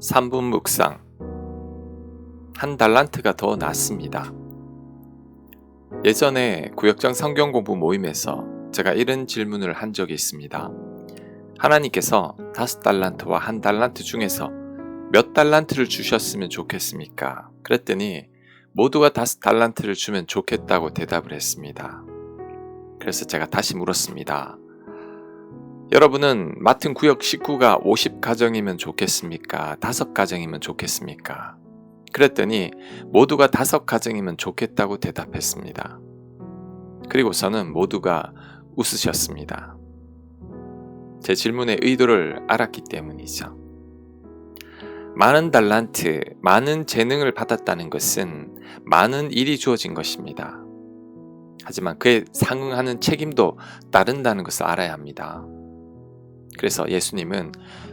3분 묵상 한 달란트가 더 낫습니다. 예전에 구역장 성경 공부 모임에서 제가 이런 질문을 한 적이 있습니다. 하나님께서 다섯 달란트와 한 달란트 중에서 몇 달란트를 주셨으면 좋겠습니까? 그랬더니 모두가 다섯 달란트를 주면 좋겠다고 대답을 했습니다. 그래서 제가 다시 물었습니다. 여러분은 맡은 구역 식구가 50가정이면 좋겠습니까? 다섯 가정이면 좋겠습니까? 그랬더니 모두가 다섯 가정이면 좋겠다고 대답했습니다. 그리고서는 모두가 웃으셨습니다. 제 질문의 의도를 알았기 때문이죠. 많은 달란트, 많은 재능을 받았다는 것은 많은 일이 주어진 것입니다. 하지만 그에 상응하는 책임도 따른다는 것을 알아야 합니다. 그래서 예수님은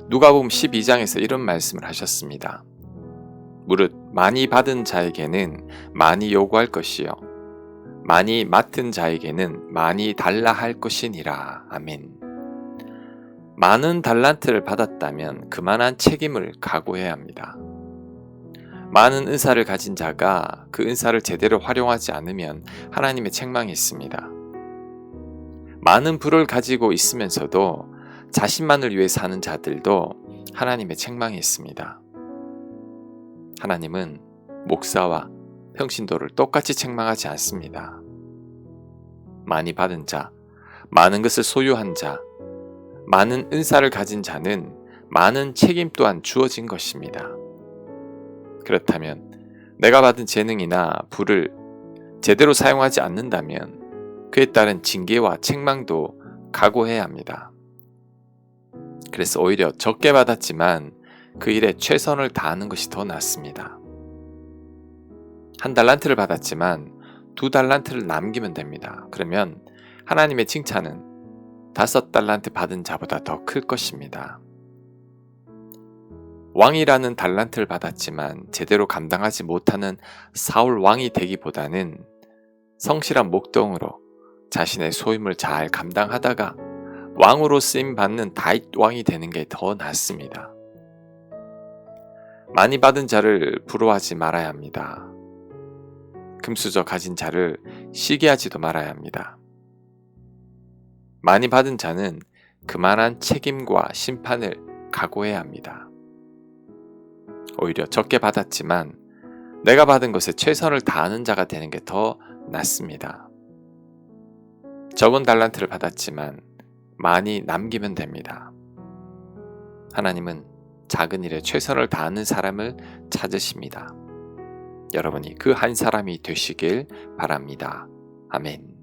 누가복음 12장에서 이런 말씀을 하셨습니다. 무릇 많이 받은 자에게는 많이 요구할 것이요 많이 맡은 자에게는 많이 달라 할 것이니라. 아멘. 많은 달란트를 받았다면 그만한 책임을 각오해야 합니다. 많은 은사를 가진 자가 그 은사를 제대로 활용하지 않으면 하나님의 책망이 있습니다. 많은 부를 가지고 있으면서도 자신만을 위해 사는 자들도 하나님의 책망이 있습니다. 하나님은 목사와 평신도를 똑같이 책망하지 않습니다. 많이 받은 자, 많은 것을 소유한 자, 많은 은사를 가진 자는 많은 책임 또한 주어진 것입니다. 그렇다면 내가 받은 재능이나 부를 제대로 사용하지 않는다면 그에 따른 징계와 책망도 각오해야 합니다. 그래서 오히려 적게 받았지만 그 일에 최선을 다하는 것이 더 낫습니다. 한 달란트를 받았지만 두 달란트를 남기면 됩니다. 그러면 하나님의 칭찬은 다섯 달란트 받은 자보다 더 클 것입니다. 왕이라는 달란트를 받았지만 제대로 감당하지 못하는 사울 왕이 되기보다는 성실한 목동으로 자신의 소임을 잘 감당하다가 왕으로 쓰임 받는 다윗 왕이 되는 게 더 낫습니다. 많이 받은 자를 부러워하지 말아야 합니다. 금수저 가진 자를 시기하지도 말아야 합니다. 많이 받은 자는 그만한 책임과 심판을 각오해야 합니다. 오히려 적게 받았지만 내가 받은 것에 최선을 다하는 자가 되는 게 더 낫습니다. 적은 달란트를 받았지만 많이 남기면 됩니다. 하나님은 작은 일에 최선을 다하는 사람을 찾으십니다. 여러분이 그 한 사람이 되시길 바랍니다. 아멘.